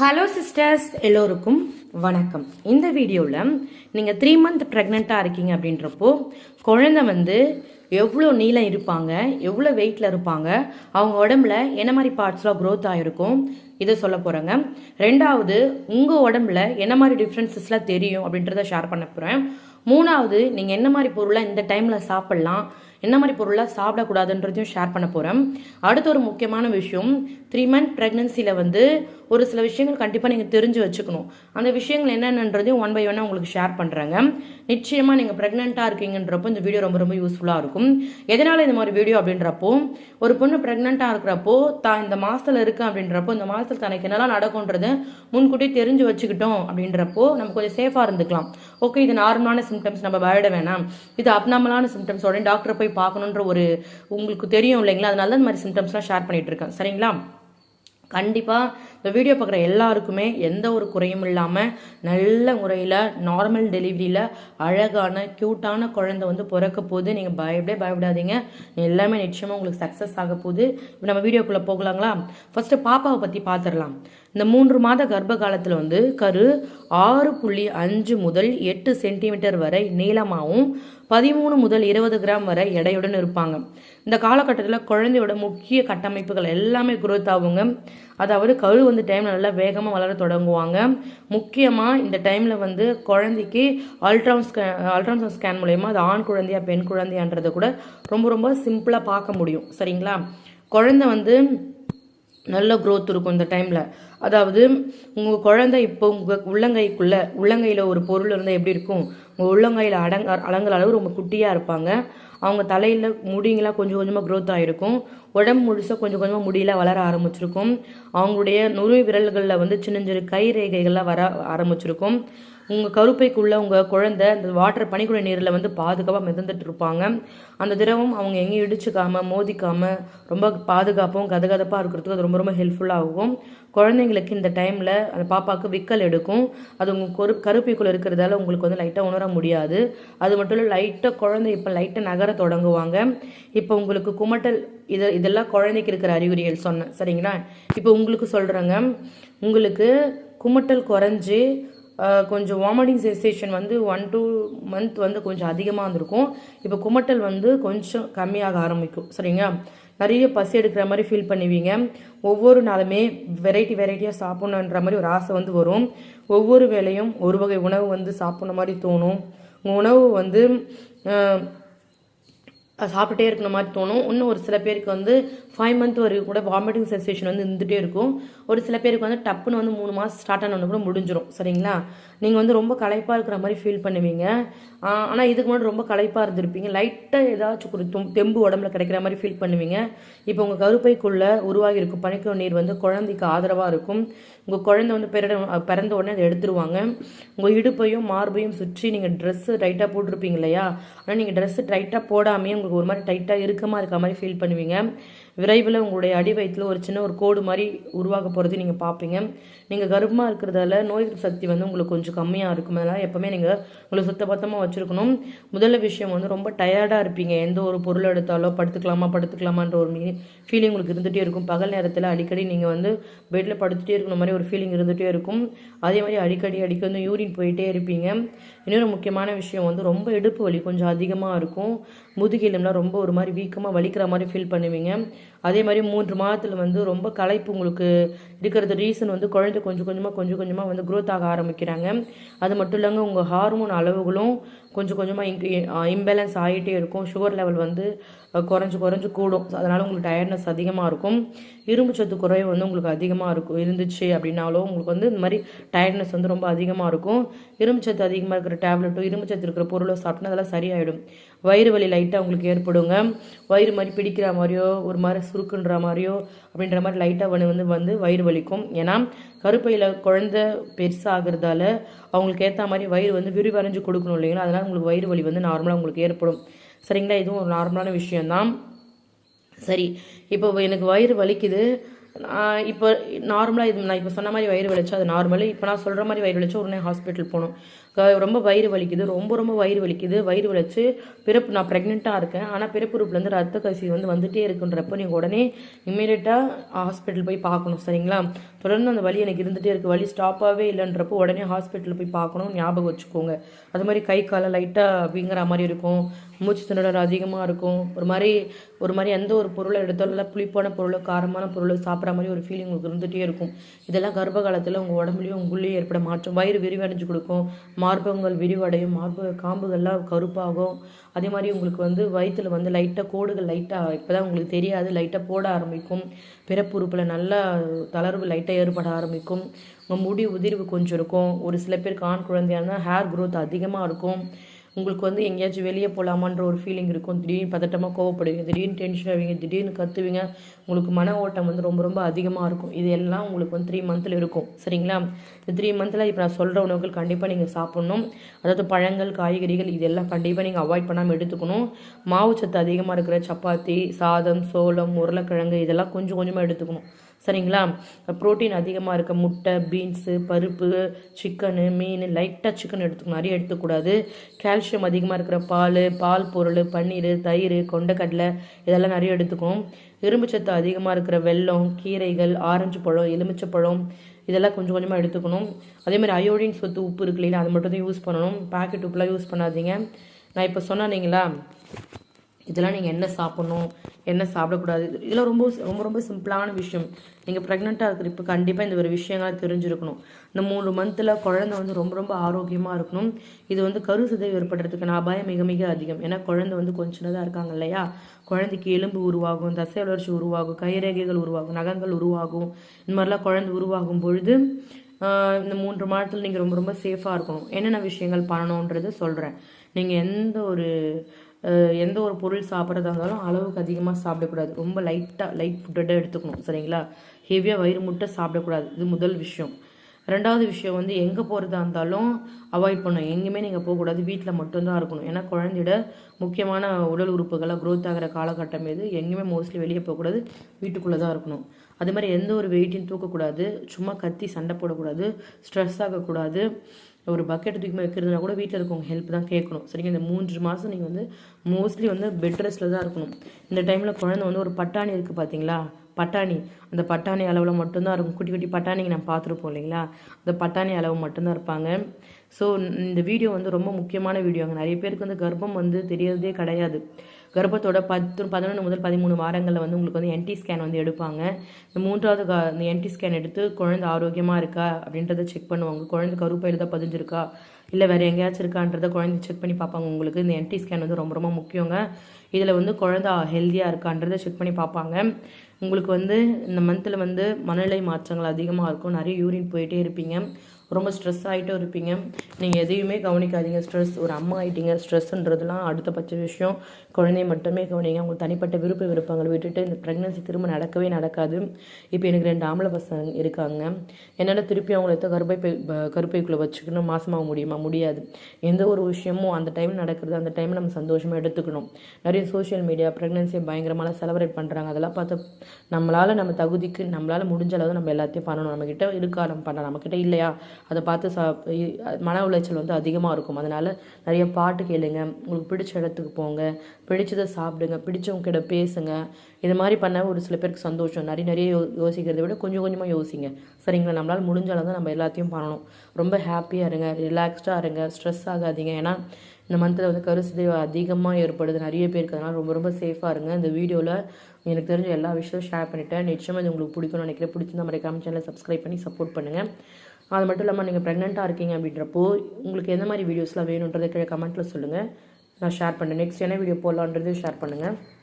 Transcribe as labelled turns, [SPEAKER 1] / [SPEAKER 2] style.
[SPEAKER 1] hello sisters எல்லோருக்கும் வணக்கம் இந்த வீடியோவில் நீங்கள் த்ரீ மந்த் ப்ரெக்னெண்ட்டாக இருக்கீங்க அப்படின்றப்போ குழந்தை வந்து எவ்வளோ நீளம் இருப்பாங்க எவ்வளோ வெயிட்டில் இருப்பாங்க அவங்க உடம்புல என்ன மாதிரி பார்ட்ஸ்லாம் க்ரோத் ஆகிருக்கும் இதை சொல்ல போகிறேங்க ரெண்டாவது உங்கள் உடம்புல என்ன மாதிரி டிஃப்ரென்சஸ்லாம் தெரியும் அப்படின்றத ஷேர் பண்ண போகிறேன் மூணாவது நீங்கள் என்ன மாதிரி பொருளாக இந்த டைமில் சாப்பிட்லாம் என்ன மாதிரி பொருளாக சாப்பிடக்கூடாதுன்றதையும் ஷேர் பண்ண போகிறேன் அடுத்த ஒரு முக்கியமான விஷயம் த்ரீ மந்த் ப்ரெக்னென்சியில் வந்து ஒரு சில விஷயங்கள் கண்டிப்பாக நீங்கள் தெரிஞ்சு வச்சுக்கணும் அந்த விஷயங்கள் என்னென்னன்றதையும் ஒன் பை ஒன்னாக உங்களுக்கு ஷேர் பண்ணுறாங்க நிச்சயமாக நீங்கள் ப்ரெக்னெண்ட்டாக இருக்கீங்கன்றப்போ இந்த வீடியோ ரொம்ப ரொம்ப யூஸ்ஃபுல்லாக இருக்கும் எதனால் இந்த மாதிரி வீடியோ அப்படின்றப்போ ஒரு பொண்ணு ப்ரெக்னெண்ட்டாக இருக்கிறப்போ தான் இந்த மாதத்தில் இருக்கேன் அப்படின்றப்போ இந்த மாதத்தில் தனக்கு என்னெல்லாம் நடக்கும்ன்றது முன்கூட்டியே தெரிஞ்சு வச்சுக்கிட்டோம் அப்படின்றப்போ நம்ம கொஞ்சம் சேஃபாக இருந்துக்கலாம் ஓகே இது நார்மலான சிம்டம்ஸ் நம்ம பயிட வேணாம் இது அப்நார்மலான சிம்டம்ஸ் உடனே டாக்டரை போய் பார்க்கணுன்ற ஒரு உங்களுக்கு தெரியும் இல்லைங்களா அதனால தான் இந்த மாதிரி சிம்டம்ஸ்லாம் ஷேர் பண்ணிகிட்டு இருக்கேன் சரிங்களா கண்டிப்பாக இந்த வீடியோ பார்க்குற எல்லாருக்குமே எந்த ஒரு குறையும் இல்லாமல் நல்ல முறையில் நார்மல் டெலிவரியில் அழகான க்யூட்டான குழந்தை வந்து பிறக்க போது நீங்கள் பயப்படே பயப்படாதீங்க எல்லாமே நிச்சயமாக உங்களுக்கு சக்ஸஸ் ஆக போகுது இப்போ நம்ம வீடியோக்குள்ளே போகலாங்களா ஃபஸ்ட்டு பாப்பாவை பற்றி பார்த்துடலாம் இந்த மூன்று மாத கர்ப்ப காலத்தில் வந்து கரு ஆறு புள்ளி அஞ்சு முதல் எட்டு சென்டிமீட்டர் வரை நீளமாகவும் பதிமூணு முதல் இருபது கிராம் வரை எடையுடன் இருப்பாங்க இந்த காலகட்டத்தில் குழந்தையோட முக்கிய கட்டமைப்புகள் எல்லாமே குரோத் ஆகுங்க அதாவது கரு வந்து டைமில் நல்லா வேகமாக வளர தொடங்குவாங்க முக்கியமாக இந்த டைமில் வந்து குழந்தைக்கு அல்ட்ராவுண்ட் ஸ்கே அல்ட்ராவுண்ட் ஸ்கேன் மூலயமா அது ஆண் குழந்தையா பெண் குழந்தையான்றதை கூட ரொம்ப ரொம்ப சிம்பிளாக பார்க்க முடியும் சரிங்களா குழந்தை வந்து நல்ல க்ரோத் இருக்கும் இந்த டைமில் அதாவது உங்கள் குழந்தை இப்போ உங்கள் உள்ளங்கைக்குள்ளே உள்ளங்கையில் ஒரு பொருள் இருந்தால் எப்படி இருக்கும் உங்கள் உள்ளங்கையில் அடங்க அடங்குற அளவு ரொம்ப குட்டியாக இருப்பாங்க அவங்க தலையில் முடிங்களாம் கொஞ்சம் கொஞ்சமாக க்ரோத் ஆகிருக்கும் உடம்பு முழுசாக கொஞ்சம் கொஞ்சமாக முடியல வளர ஆரம்பிச்சிருக்கும் அவங்களுடைய நுரை விரல்களில் வந்து சின்ன சிறு கை ரேகைகள்லாம் வர ஆரம்பிச்சிருக்கும் உங்கள் கருப்பைக்குள்ளே உங்கள் குழந்தை அந்த வாட்டர் பனிக்குழி நீரில் வந்து பாதுகாப்பாக மிதந்துட்டு இருப்பாங்க அந்த திரவம் அவங்க எங்கேயும் இடிச்சுக்காமல் மோதிக்காமல் ரொம்ப பாதுகாப்பும் கதகதப்பாக இருக்கிறதுக்கு அது ரொம்ப ரொம்ப ஹெல்ப்ஃபுல்லாக ஆகும் குழந்தைங்களுக்கு இந்த டைமில் அந்த பாப்பாவுக்கு விக்கல் எடுக்கும் அது உங்கள் கரு கருப்பைக்குள்ளே இருக்கிறதால உங்களுக்கு வந்து லைட்டாக உணர முடியாது அது மட்டும் இல்லை லைட்டாக குழந்தை இப்போ லைட்டாக நகர தொடங்குவாங்க இப்போ உங்களுக்கு குமட்டல் இது இதெல்லாம் குழந்தைக்கு இருக்கிற அறிகுறிகள் சொன்னேன் சரிங்களா இப்போ உங்களுக்கு சொல்கிறேங்க உங்களுக்கு குமட்டல் குறைஞ்சி கொஞ்சம் வாமிட்டிங் சென்சேஷன் வந்து ஒன் டூ மந்த் வந்து கொஞ்சம் அதிகமாக இருந்திருக்கும் இப்போ குமட்டல் வந்து கொஞ்சம் கம்மியாக ஆரம்பிக்கும் சரிங்களா நிறைய பசி எடுக்கிற மாதிரி ஃபீல் பண்ணுவீங்க ஒவ்வொரு நாளுமே வெரைட்டி வெரைட்டியாக சாப்பிட்ணுன்ற மாதிரி ஒரு ஆசை வந்து வரும் ஒவ்வொரு வேலையும் ஒரு வகை உணவு வந்து சாப்பிட்ற மாதிரி தோணும் உங்கள் உணவு வந்து சாப்பிட்டுட்டே இருக்கிற மாதிரி தோணும் இன்னும் ஒரு சில பேருக்கு வந்து ஃபைவ் மந்த் வரைக்கும் கூட வாமிட்டிங் சென்சேஷன் வந்து இருந்துகிட்டே இருக்கும் ஒரு சில பேருக்கு வந்து டப்புன்னு வந்து மூணு மாதம் ஸ்டார்ட் ஆனவொன்னு கூட முடிஞ்சிடும் சரிங்களா நீங்கள் வந்து ரொம்ப களைப்பாக இருக்கிற மாதிரி ஃபீல் பண்ணுவீங்க ஆனால் இதுக்கு முன்னாடி ரொம்ப களைப்பாக இருந்திருப்பீங்க லைட்டாக ஏதாச்சும் ஒரு தெம்பு உடம்புல கிடைக்கிற மாதிரி ஃபீல் பண்ணுவீங்க இப்போ உங்கள் கருப்பைக்குள்ளே உருவாகி இருக்கும் பனிக்கிற நீர் வந்து குழந்தைக்கு ஆதரவாக இருக்கும் உங்கள் குழந்தை வந்து பிறட பிறந்த உடனே அதை எடுத்துருவாங்க உங்கள் இடுப்பையும் மார்பையும் சுற்றி நீங்கள் ட்ரெஸ்ஸு டைட்டாக போட்டிருப்பீங்க இல்லையா ஆனால் நீங்கள் ட்ரெஸ்ஸு டைட்டாக போடாமே உங்களுக்கு ஒரு மாதிரி டைட்டாக இருக்கமாக இருக்க மாதிரி ஃபீல் பண்ணுவீங்க விரைவில் உங்களுடைய அடி வயிற்றில் ஒரு சின்ன ஒரு கோடு மாதிரி உருவாக போகிறது நீங்கள் பார்ப்பீங்க நீங்கள் கர்ப்பமாக இருக்கிறதால நோய் சக்தி வந்து உங்களுக்கு கொஞ்சம் கம்மியாக இருக்கும் அதனால் எப்போவுமே நீங்கள் உங்களை சுத்தபத்தமாக வச்சுருக்கணும் முதல்ல விஷயம் வந்து ரொம்ப டயர்டாக இருப்பீங்க எந்த ஒரு பொருள் எடுத்தாலோ படுத்துக்கலாமா படுத்துக்கலாமான்ற ஒரு ஃபீலிங் உங்களுக்கு இருந்துகிட்டே இருக்கும் பகல் நேரத்தில் அடிக்கடி நீங்கள் வந்து பெட்டில் படுத்துகிட்டே இருக்கிற மாதிரி ஒரு ஃபீலிங் இருந்துகிட்டே இருக்கும் அதே மாதிரி அடிக்கடி அடிக்க வந்து யூரின் போயிட்டே இருப்பீங்க இன்னொரு முக்கியமான விஷயம் வந்து ரொம்ப இடுப்பு வலி கொஞ்சம் அதிகமாக இருக்கும் முதுகெலும்புலாம் ரொம்ப ஒரு மாதிரி வீக்கமாக வலிக்கிற மாதிரி ஃபீல் பண்ணுவீங்க அதே மாதிரி மூன்று மாதத்தில் வந்து ரொம்ப களைப்பு உங்களுக்கு இருக்கிறது ரீசன் வந்து குழந்தை கொஞ்சம் கொஞ்சமாக கொஞ்சம் கொஞ்சமாக வந்து க்ரோத் ஆக ஆரம்பிக்கிறாங்க அது மட்டும் இல்லாமல் உங்கள் ஹார்மோன் அளவுகளும் கொஞ்சம் கொஞ்சமாக இம்பேலன்ஸ் ஆகிட்டே இருக்கும் சுகர் லெவல் வந்து குறைஞ்சி குறைஞ்சி கூடும் அதனால் உங்களுக்கு டயர்ட்னஸ் அதிகமாக இருக்கும் இரும்பு சத்து குறைவு வந்து உங்களுக்கு அதிகமாக இருக்கும் இருந்துச்சு அப்படின்னாலும் உங்களுக்கு வந்து இந்த மாதிரி டயர்ட்னஸ் வந்து ரொம்ப அதிகமாக இருக்கும் இரும்பு சத்து அதிகமாக இருக்கிற டேப்லெட்டோ இரும்பு சத்து இருக்கிற பொருளோ சாப்பிட்டா அதெல்லாம் சரியாயிடும் வயிறு வலி லைட்டாக உங்களுக்கு ஏற்படுங்க வயிறு மாதிரி பிடிக்கிற மாதிரியோ ஒரு மாதிரி சுருக்குன்ற மாதிரியோ அப்படின்ற மாதிரி லைட்டாக வந்து வந்து வந்து வயிறு வலிக்கும் ஏன்னா கருப்பையில் குழந்த பெருசாகிறதால அவங்களுக்கு ஏற்ற மாதிரி வயிறு வந்து விரிவரைஞ்சு கொடுக்கணும் இல்லைங்களா அதனால் உங்களுக்கு வயிறு வலி வந்து நார்மலாக உங்களுக்கு ஏற்படும் சரிங்களா இதுவும் ஒரு நார்மலான விஷயந்தான் சரி இப்போ எனக்கு வயிறு வலிக்குது இப்போ நார்மலாக இது நான் இப்போ சொன்ன மாதிரி வயிறு வலிச்சா அது நார்மலு இப்போ நான் சொல்கிற மாதிரி வயிறு வலிச்சா உடனே ஹாஸ்பிட்டல் போகணும் ரொம்ப வயிறு வலிக்குது ரொம்ப ரொம்ப வயிறு வலிக்குது வயிறு வலிச்சு பிறப்பு நான் ப்ரெக்னெண்ட்டாக இருக்கேன் ஆனால் பிறப்பு உறுப்புலேருந்து ரத்த கசி வந்து வந்துகிட்டே இருக்குன்றப்போ நீங்கள் உடனே இம்மீடியட்டாக ஹாஸ்பிட்டல் போய் பார்க்கணும் சரிங்களா தொடர்ந்து அந்த வலி எனக்கு இருந்துகிட்டே இருக்குது வலி ஸ்டாப்பாகவே இல்லைன்றப்போ உடனே ஹாஸ்பிட்டல் போய் பார்க்கணும் ஞாபகம் வச்சுக்கோங்க அது மாதிரி கை காலை லைட்டாக அப்படிங்கிற மாதிரி இருக்கும் மூச்சு திணற அதிகமாக இருக்கும் ஒரு மாதிரி ஒரு மாதிரி எந்த ஒரு பொருளை எடுத்தாலும் புளிப்பான பொருளோ காரமான பொருளோ சாப்பிட்ற மாதிரி ஒரு ஃபீலிங் உங்களுக்கு இருந்துகிட்டே இருக்கும் இதெல்லாம் கர்ப்ப காலத்தில் உங்கள் உடம்புலையும் உங்களுக்குள்ளேயும் ஏற்பட மாற்றம் வயிறு விரிவடைஞ்சு கொடுக்கும் மார்பகங்கள் விரிவடையும் மார்பக காம்புகள்லாம் கருப்பாகும் அதே மாதிரி உங்களுக்கு வந்து வயிற்றில் வந்து லைட்டாக கோடுகள் லைட்டாக இப்போ தான் உங்களுக்கு தெரியாது லைட்டாக போட ஆரம்பிக்கும் பிறப்புறுப்பில் நல்லா தளர்வு லைட்டாக ஏற்பட ஆரம்பிக்கும் உங்கள் முடி உதிர்வு கொஞ்சம் இருக்கும் ஒரு சில பேர் கான் குழந்தையான ஹேர் க்ரோத் அதிகமாக இருக்கும் உங்களுக்கு வந்து எங்கேயாச்சும் வெளியே போகலாமான்ற ஒரு ஃபீலிங் இருக்கும் திடீர்னு பதட்டமாக கோவப்படுவீங்க திடீர்னு டென்ஷன் ஆவீங்க திடீர்னு கற்றுவீங்க உங்களுக்கு மன ஓட்டம் வந்து ரொம்ப ரொம்ப அதிகமாக இருக்கும் இது எல்லாம் உங்களுக்கு வந்து த்ரீ மந்தில் இருக்கும் சரிங்களா இந்த த்ரீ மந்தில் இப்போ நான் சொல்கிற உணவுகள் கண்டிப்பாக நீங்கள் சாப்பிட்ணும் அதாவது பழங்கள் காய்கறிகள் இதெல்லாம் கண்டிப்பாக நீங்கள் அவாய்ட் பண்ணாமல் எடுத்துக்கணும் மாவு சத்து அதிகமாக இருக்கிற சப்பாத்தி சாதம் சோளம் உருளைக்கிழங்கு இதெல்லாம் கொஞ்சம் கொஞ்சமாக எடுத்துக்கணும் சரிங்களா ப்ரோட்டீன் அதிகமாக இருக்க முட்டை பீன்ஸு பருப்பு சிக்கனு மீன் லைட்டாக சிக்கன் எடுத்துக்கணும் நிறைய எடுத்துக்கூடாது கால்சியம் அதிகமாக இருக்கிற பால் பால் பொருள் பன்னீர் தயிர் கொண்டக்கடலை இதெல்லாம் நிறைய எடுத்துக்கணும் இரும்புச்சத்து அதிகமாக இருக்கிற வெல்லம் கீரைகள் ஆரஞ்சு பழம் எலுமிச்சப்பழம் இதெல்லாம் கொஞ்சம் கொஞ்சமாக எடுத்துக்கணும் அதேமாதிரி அயோடின் சொத்து உப்பு இருக்கு இல்லைங்களா அது மட்டும் தான் யூஸ் பண்ணணும் பேக்கெட் உப்புலாம் யூஸ் பண்ணாதீங்க நான் இப்போ சொன்னேன் இதெல்லாம் நீங்கள் என்ன சாப்பிட்ணும் என்ன சாப்பிடக்கூடாது இதெல்லாம் ரொம்ப ரொம்ப ரொம்ப சிம்பிளான விஷயம் நீங்கள் ப்ரெக்னெண்ட்டாக இருக்கிற இப்போ கண்டிப்பாக இந்த ஒரு விஷயங்களாக தெரிஞ்சிருக்கணும் இந்த மூணு மந்தில் குழந்தை வந்து ரொம்ப ரொம்ப ஆரோக்கியமாக இருக்கணும் இது வந்து கரு சிதைவு ஏற்படுறதுக்கான அபாயம் மிக மிக அதிகம் ஏன்னா குழந்தை வந்து கொஞ்சம் சின்னதாக இருக்காங்க இல்லையா குழந்தைக்கு எலும்பு உருவாகும் தசை வளர்ச்சி உருவாகும் கைரேகைகள் உருவாகும் நகங்கள் உருவாகும் இந்த மாதிரிலாம் குழந்தை உருவாகும் பொழுது இந்த மூன்று மாதத்தில் நீங்கள் ரொம்ப ரொம்ப சேஃபாக இருக்கணும் என்னென்ன விஷயங்கள் பண்ணணுன்றது சொல்கிறேன் நீங்கள் எந்த ஒரு எந்த ஒரு பொருள் சாப்பிட்றதா இருந்தாலும் அளவுக்கு அதிகமாக சாப்பிடக்கூடாது ரொம்ப லைட்டாக லைட் ஃபுட்டை எடுத்துக்கணும் சரிங்களா ஹெவியாக வயிறு முட்டை சாப்பிடக்கூடாது இது முதல் விஷயம் ரெண்டாவது விஷயம் வந்து எங்கே போகிறதா இருந்தாலும் அவாய்ட் பண்ணணும் எங்கேயுமே நீங்கள் போகக்கூடாது வீட்டில் மட்டும்தான் இருக்கணும் ஏன்னா குழந்தையோட முக்கியமான உடல் உறுப்புகளாக க்ரோத் ஆகிற காலகட்டம் இது எங்கேயுமே மோஸ்ட்லி வெளியே போகக்கூடாது வீட்டுக்குள்ளே தான் இருக்கணும் அது மாதிரி எந்த ஒரு வெயிட்டையும் தூக்கக்கூடாது சும்மா கத்தி சண்டை போடக்கூடாது ஸ்ட்ரெஸ் ஆகக்கூடாது ஒரு பக்கெட் தூக்கி வைக்கிறதுனா கூட வீட்டில் இருக்கவங்க ஹெல்ப் தான் கேட்கணும் சரிங்க இந்த மூன்று மாதம் நீங்கள் வந்து மோஸ்ட்லி வந்து பெட் ரெஸ்ட்டில் தான் இருக்கணும் இந்த டைமில் குழந்தை வந்து ஒரு பட்டாணி இருக்குது பார்த்தீங்களா பட்டாணி அந்த பட்டாணி அளவில் மட்டும்தான் இருக்கும் குட்டி குட்டி பட்டாணிங்க நம்ம பார்த்துருப்போம் இல்லைங்களா அந்த பட்டாணி அளவு மட்டும்தான் இருப்பாங்க ஸோ இந்த வீடியோ வந்து ரொம்ப முக்கியமான வீடியோ அங்கே நிறைய பேருக்கு வந்து கர்ப்பம் வந்து தெரியறதே கிடையாது கர்ப்பத்தோட பத்து பதினொன்று முதல் பதிமூணு வாரங்களில் வந்து உங்களுக்கு வந்து என்டி ஸ்கேன் வந்து எடுப்பாங்க இந்த மூன்றாவது கா இந்த என்டி ஸ்கேன் எடுத்து குழந்தை ஆரோக்கியமாக இருக்கா அப்படின்றத செக் பண்ணுவாங்க குழந்தை கருப்பையில் தான் பதிஞ்சிருக்கா இல்லை வேறு எங்கேயாச்சும் இருக்கான்றத குழந்தை செக் பண்ணி பார்ப்பாங்க உங்களுக்கு இந்த என்டி ஸ்கேன் வந்து ரொம்ப ரொம்ப முக்கியங்க இதில் வந்து குழந்தை ஹெல்த்தியாக இருக்கான்றத செக் பண்ணி பார்ப்பாங்க உங்களுக்கு வந்து இந்த மந்தில் வந்து மனநிலை மாற்றங்கள் அதிகமாக இருக்கும் நிறைய யூரின் போயிட்டே இருப்பீங்க ரொம்ப ஸ்ட்ரெஸ் ஆகிட்டும் இருப்பீங்க நீங்கள் எதையுமே கவனிக்காதீங்க ஸ்ட்ரெஸ் ஒரு அம்மா ஆகிட்டீங்க ஸ்ட்ரெஸ்ன்றதுலாம் பட்ச விஷயம் குழந்தைய மட்டுமே கவனிங்க அவங்க தனிப்பட்ட விருப்ப விருப்பங்களை விட்டுட்டு இந்த ப்ரெக்னன்சி திரும்ப நடக்கவே நடக்காது இப்போ எனக்கு ரெண்டு ஆம்பளை பசங்க இருக்காங்க என்னால் திருப்பி அவங்கள கருப்பை கருப்பைக்குள்ளே வச்சுக்கணும் மாசமாக முடியுமா முடியாது எந்த ஒரு விஷயமும் அந்த டைம் நடக்கிறது அந்த டைம் நம்ம சந்தோஷமாக எடுத்துக்கணும் நிறைய சோஷியல் மீடியா ப்ரெக்னன்சியை பயங்கரமாக செலப்ரேட் பண்ணுறாங்க அதெல்லாம் பார்த்து நம்மளால் நம்ம தகுதிக்கு நம்மளால் முடிஞ்ச அளவு நம்ம எல்லாத்தையும் பண்ணணும் நம்மக்கிட்ட இருக்கா நம்ம பண்ணலாம் நம்மக்கிட்ட இல்லையா அதை பார்த்து சா மன உளைச்சல் வந்து அதிகமாக இருக்கும் அதனால் நிறைய பாட்டு கேளுங்க உங்களுக்கு பிடிச்ச இடத்துக்கு போங்க பிடிச்சதை சாப்பிடுங்க பிடிச்சவங்க கிட்ட பேசுங்க இது மாதிரி பண்ண ஒரு சில பேருக்கு சந்தோஷம் நிறைய நிறைய யோ யோசிக்கிறத விட கொஞ்சம் கொஞ்சமாக யோசிங்க சரிங்களா நம்மளால் முடிஞ்சாலும் தான் நம்ம எல்லாத்தையும் பண்ணணும் ரொம்ப ஹாப்பியாக இருங்க ரிலாக்ஸ்டாக இருங்க ஸ்ட்ரெஸ் ஆகாதீங்க ஏன்னா இந்த மந்தில் வந்து கருசிதைவு அதிகமாக ஏற்படுது நிறைய பேருக்கு அதனால் ரொம்ப ரொம்ப சேஃபாக இருங்க இந்த வீடியோவில் எனக்கு தெரிஞ்ச எல்லா விஷயம் ஷேர் பண்ணிவிட்டேன் நிச்சயமாக இது உங்களுக்கு பிடிக்கும்னு நினைக்கிறேன் பிடிச்சிருந்தா மறைக்காமல் சேனலை சப்ஸ்கிரைப் பண்ணி சப்போர்ட் பண்ணுங்கள் அது மட்டும் இல்லாமல் நீங்கள் ப்ரெக்னெண்ட்டாக இருக்கீங்க அப்படின்றப்போ உங்களுக்கு எந்த மாதிரி வீடியோஸ்லாம் வேணுன்றதை கீழே கமெண்ட்டில் சொல்லுங்கள் நான் ஷேர் பண்ணேன் நெக்ஸ்ட் என்ன வீடியோ போடலான்றது ஷேர் பண்ணுங்கள்